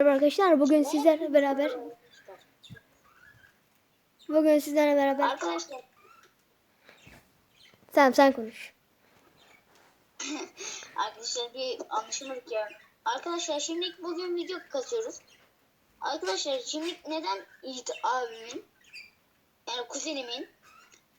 Merhaba arkadaşlar bugün sizlerle beraber bugün sizlerle beraber Arkadaşlar sen sen konuş. arkadaşlar bir anlaşılmadık ya. Arkadaşlar şimdi bugün video kasıyoruz. Arkadaşlar şimdi neden Yiğit abimin yani kuzenimin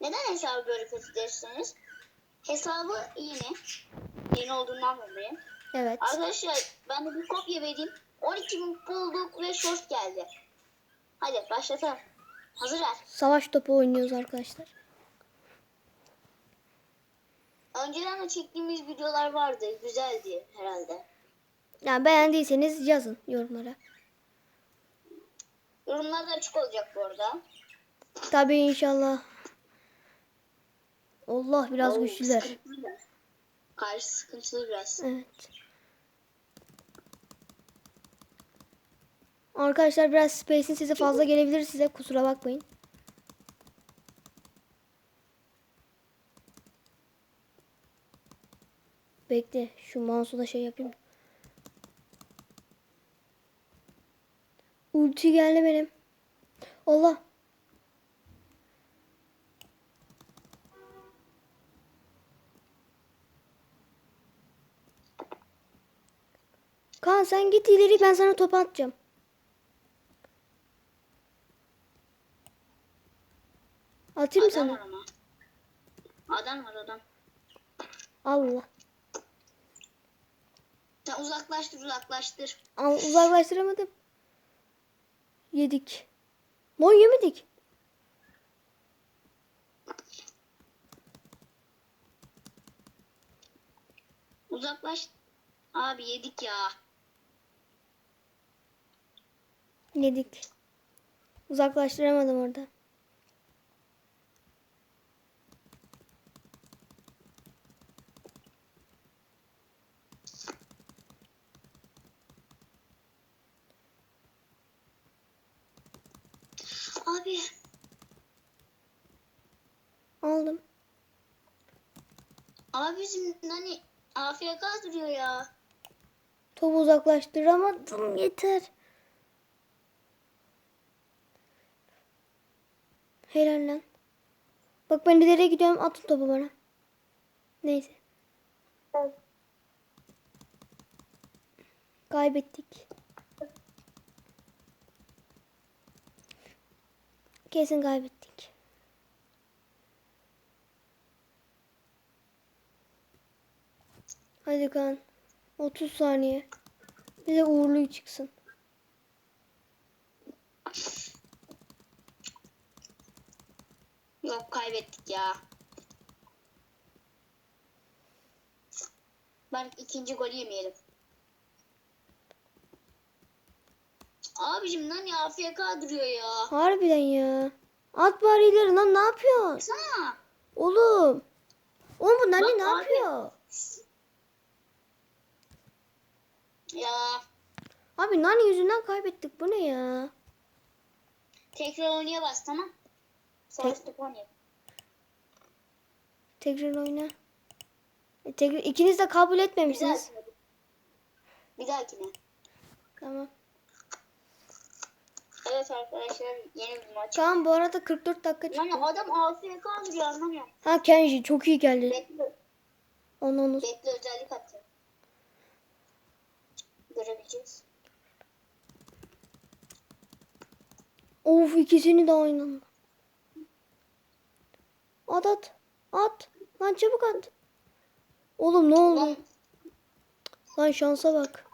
neden hesabı böyle kötü derseniz hesabı yeni yeni olduğundan dolayı. Evet. Arkadaşlar ben de bir kopya vereyim. 12 bin bulduk ve short geldi. Hadi başlatalım. Hazır ver. Savaş topu oynuyoruz arkadaşlar. Önceden de çektiğimiz videolar vardı. Güzeldi herhalde. Yani beğendiyseniz yazın yorumlara. Yorumlar da açık olacak bu arada. Tabii inşallah. Allah biraz Oo, güçlüler. sıkıntılı. Karşı sıkıntılı biraz. Evet. Arkadaşlar biraz space'in size fazla gelebilir size kusura bakmayın. Bekle şu mouse'u da şey yapayım. Ulti geldi benim. Allah. Kaan sen git ileri ben sana top atacağım. Atayım Adam var sana? ama. Adam var adam. Allah. Sen uzaklaştır uzaklaştır. Al, uzaklaştıramadım. Yedik. Lan yemedik. Uzaklaş. Abi yedik ya. Yedik. Uzaklaştıramadım orada. Abi. Aldım. Abi bizim hani AFK duruyor ya. Topu uzaklaştıramadım yeter. Helal lan. Bak ben ileriye gidiyorum atın topu bana. Neyse. Kaybettik. Kesin kaybettik. Hadi kan. 30 saniye. Bir de uğurlu çıksın. Yok kaybettik ya. Ben ikinci golü yemeyelim. Abicim lan ya AFK duruyor ya. Harbiden ya. At bari ileri lan ne yapıyorsun? Sana. Oğlum. Oğlum bu nane Lan ne abi. yapıyor? Ya Abi nane yüzünden kaybettik. Bu ne ya? tekrar oynaya bas tamam. Sonra stop oynayalım. Tekrar oyna. E, tekrar, ikiniz de kabul Bir etmemişsiniz. dahakine. Bir dahakine. Tamam. Evet arkadaşlar yeni bir maç. Tamam bu arada 44 dakika çıktı. Yani adam AFK duruyor anlamıyorum. Ha Kenji çok iyi geldi. Bekle, Onu onu. bekle özellik atacağım. Görebileceğiz. Of ikisini de aynı anda. At at. At. Lan çabuk at. Oğlum ne oldu? Lan Lan şansa bak.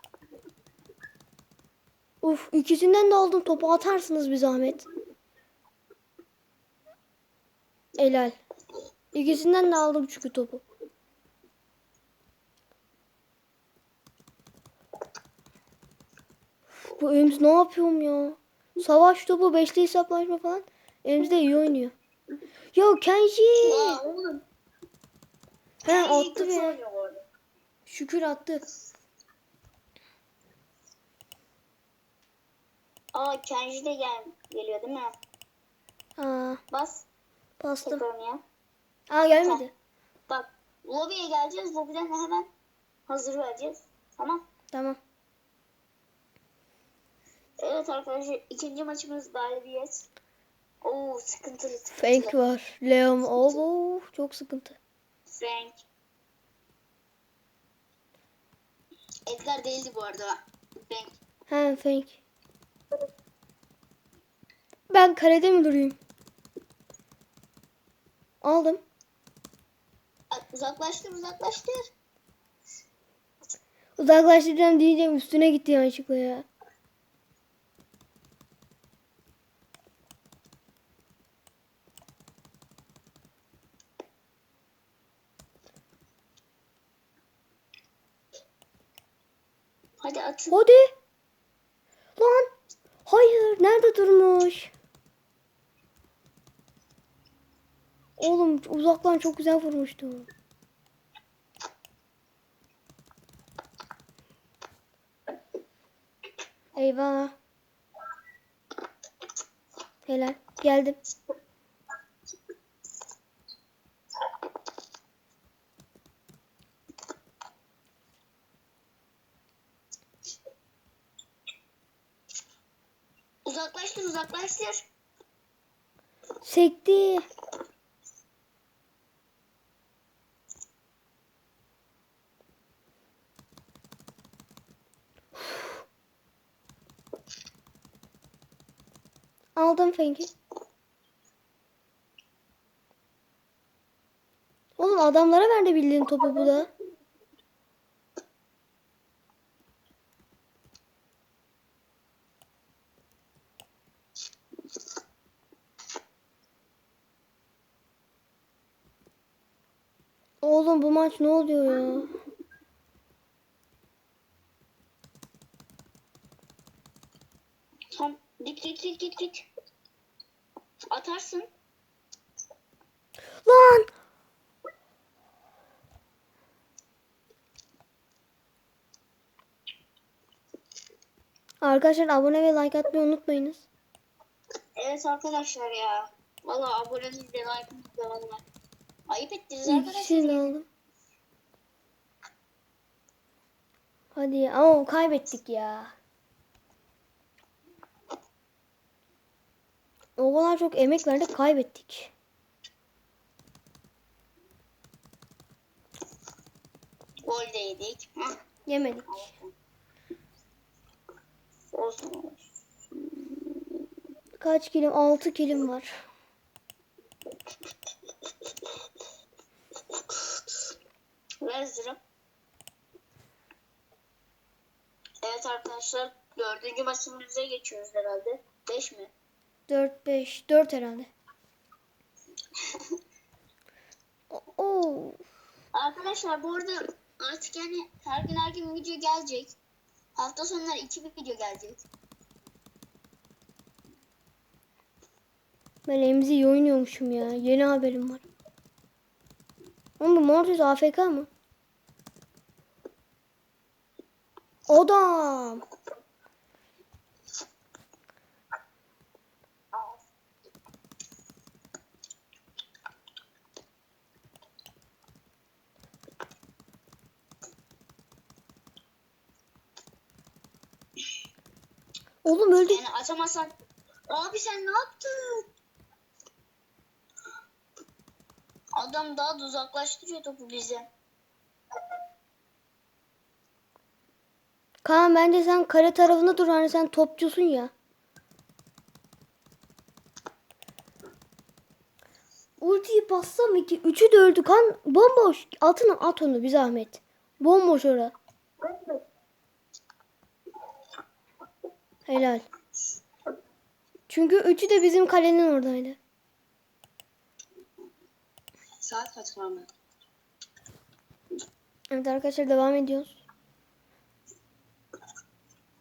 Uf ikisinden de aldım topu atarsınız bir zahmet. Helal. İkisinden de aldım çünkü topu. Bu Ems ne yapıyorum ya? Savaş topu, beşli hesaplaşma falan. Ems de iyi oynuyor. Ya Kenji. ya oğlum. He attı be. Şükür attı. Aa Kenji de gel geliyor değil mi? Aa, Bas bastım. tekrar. Aa gelmedi. Bak lobiye geleceğiz. Lobiden de hemen hazır vereceğiz. Tamam. Tamam. Evet arkadaşlar ikinci maçımız galibiyet. Oo sıkıntılı sıkıntılı. Frank var. Leon. Oo çok sıkıntı. Frank. Edgar değildi bu arada. Frank. He Frank. Ben kalede mi durayım? Aldım. Uzaklaştır uzaklaştır. Uzaklaştıracağım diyeceğim üstüne gitti yanlışlıkla ya. Hadi atın. Hadi. Lan. Hayır. Nerede durmuş? Oğlum uzaktan çok güzel vurmuştu. Eyvah. Helal. Geldim. Uzaklaştır uzaklaştır. Sekti. Aldım Fengi. Oğlum adamlara verdi bildiğin topu bu da. Oğlum bu maç ne oluyor ya? Tam dik dik dik dik dik. Atarsın. Lan! Arkadaşlar abone ve like atmayı unutmayınız. Evet arkadaşlar ya. Valla aboneniz de like'ınız da valla. Ayıp ettiniz arkadaşlar. Hadi ya. Ama kaybettik ya. O kadar çok emek verdik kaybettik. Gol de yedik. Yemedik. Olsun. Kaç kilim? 6 kilim var. Ver zırh. Evet arkadaşlar maçımıza geçiyoruz herhalde. Beş mi? 4 5 4 herhalde. Oo. Arkadaşlar bu arada artık yani her gün her gün video gelecek. Hafta sonları iki video gelecek. Ben Emzi iyi oynuyormuşum ya. Yeni haberim var. Oğlum bu Mortis AFK mı? Adam. Oğlum öldü. Yani atamazsan abi sen ne yaptın? Adam daha da uzaklaştırıyor topu bize. Kaan bence sen kare tarafında dur. Hani sen topçusun ya. Ultiyi bassam iki. Üçü de öldü. Kan bomboş. Altına at onu bir zahmet. Bomboş ora. Helal. Çünkü üçü de bizim kalenin oradaydı. Saat kaç var mı? Evet arkadaşlar devam ediyoruz.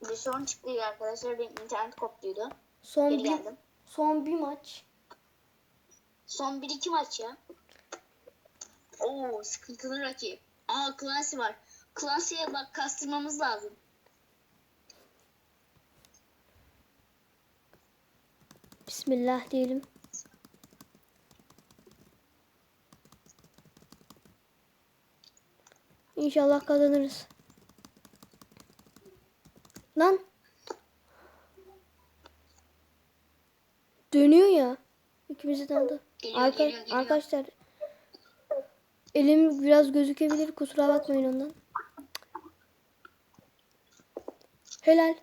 Bir sorun çıktı ya arkadaşlar benim internet koptuydu. Son Geri bir, geldim. son bir maç. Son 1-2 maç ya. Oo sıkıntılı rakip. Aa Clancy var. Clancy'ye bak kastırmamız lazım. Bismillah diyelim. İnşallah kazanırız. Lan. Dönüyor ya. İkimizi de aldı. Arka. Arkadaşlar. Elim biraz gözükebilir. Kusura bakmayın ondan. Helal.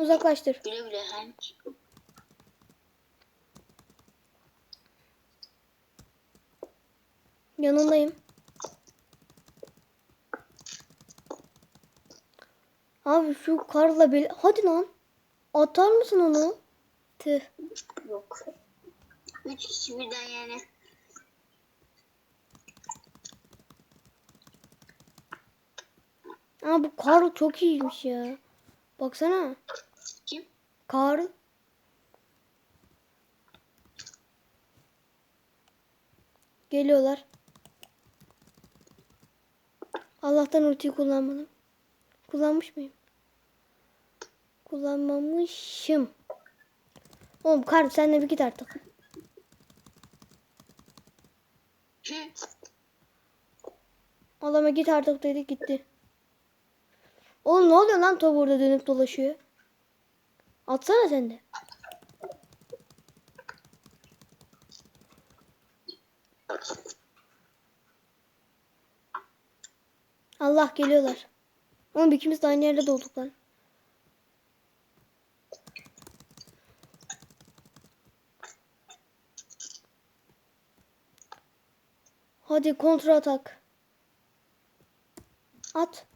Uzaklaştır. Güle güle Hank. Yanındayım. Abi şu karla bel... Hadi lan. Atar mısın onu? Tüh. Yok. Üç kişi birden yani. Aa bu kar çok iyiymiş ya. Baksana. Kar. Geliyorlar. Allah'tan ultiyi kullanmadım. Kullanmış mıyım? Kullanmamışım. Oğlum kar sen de bir git artık. Adama git artık dedi gitti. Oğlum ne oluyor lan top orada dönüp dolaşıyor. Atsana sen de. Allah geliyorlar. Oğlum ikimiz de aynı yerde doğduk lan. Hadi kontra atak. At.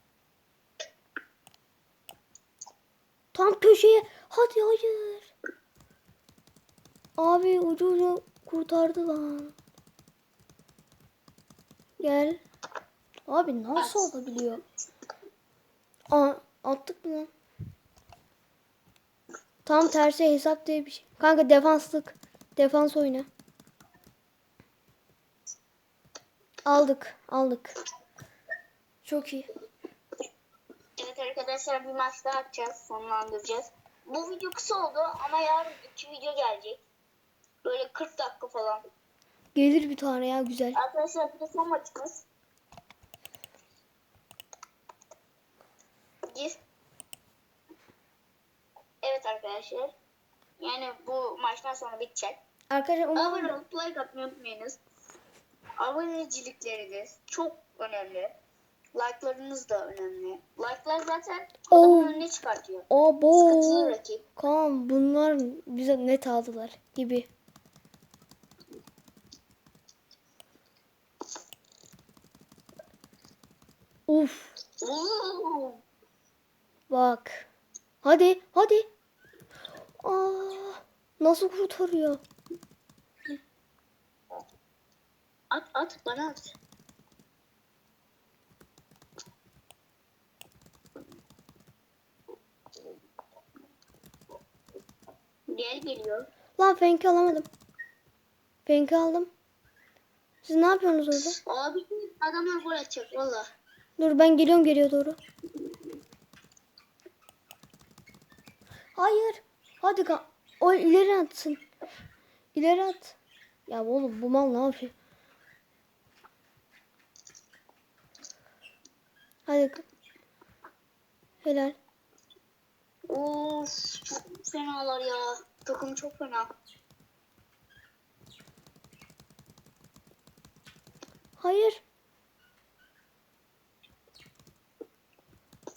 Tam köşeye. Hadi hayır. Abi ucu ucu kurtardı lan. Gel. Abi nasıl olabiliyor? Aa, attık mı lan? Tam tersi hesap diye bir şey. Kanka defanslık. Defans oyna. Aldık. Aldık. Çok iyi. Arkadaşlar bir maç daha atacağız. Sonlandıracağız. Bu video kısa oldu ama yarın iki video gelecek. Böyle 40 dakika falan. Gelir bir tane ya güzel. Arkadaşlar bir de son maçımız. Gir. Evet arkadaşlar. Yani bu maçtan sonra bitecek. Arkadaşlar Abone umarım olup like atmayı unutmayınız. Abonecilikleriniz çok önemli. Like'larınız da önemli. Like'lar zaten Oo. önüne çıkartıyor. Sıkıntılı Abo. rakip. Kaan bunlar bize net aldılar gibi. Uf. Oo. Bak. Hadi, hadi. Aa, nasıl kurtarıyor? At at bana at. Gel geliyor. Lan Fenk'i alamadım. Fenk'i aldım. Siz ne yapıyorsunuz orada? Abi adamlar gol atacak valla. Dur ben geliyorum geliyor doğru. Hayır. Hadi ka o ileri atsın. İleri at. Ya oğlum bu mal ne yapıyor? Hadi. Helal. Of çok fenalar ya. Takım çok fena. Hayır.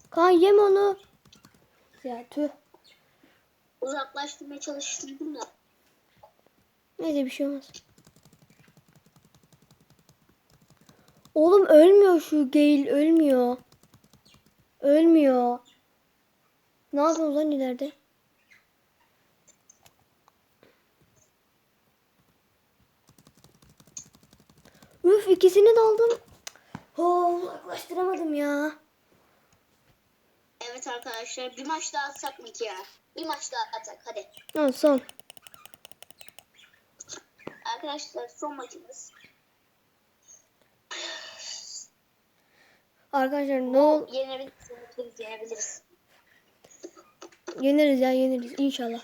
Kaan yem onu. Ya tüh. Uzaklaştırmaya çalıştırdım da. Neyse bir şey olmaz. Oğlum ölmüyor şu Gale ölmüyor. Ölmüyor. Ne yapıyorsunuz lan ileride? Üf ikisini de aldım. Oh, yaklaştıramadım ya. Evet arkadaşlar bir maç daha atsak mı ki ya? Bir maç daha atsak hadi. Ha, son. Arkadaşlar son maçımız. Arkadaşlar ne ol Yenebiliriz, yenebiliriz, Yeniriz ya yeniriz inşallah.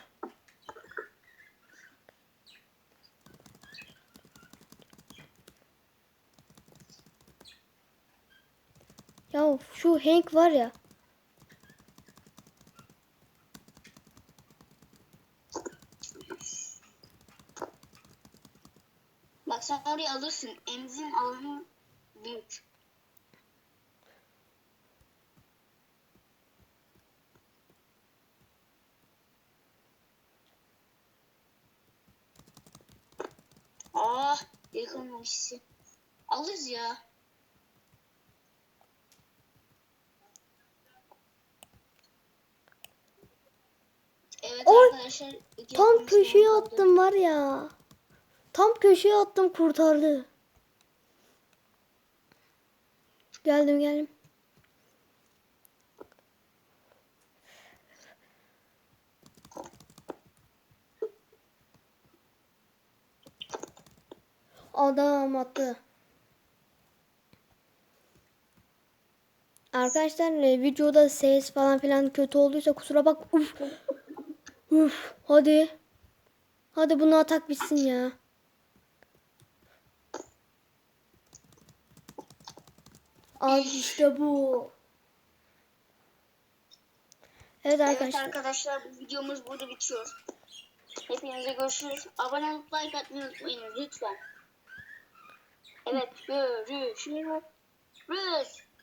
Ya şu Hank var ya. Bak sen oraya alırsın. Emzin alanı büyük. Yıkılmamışsın. Alırız ya. Evet Oy, arkadaşlar. Tam köşeye kaldı. attım var ya. Tam köşeye attım kurtardı. Geldim geldim. Adam attı. Arkadaşlar e, videoda ses falan filan kötü olduysa kusura bak. Uf. Uf. Hadi. Hadi bunu atak bitsin ya. Al işte bu. Evet Evet arkadaşlar. arkadaşlar bu videomuz burada bitiyor. Hepinize görüşürüz. Abone olup like atmayı unutmayın lütfen. Evet görüşürüz.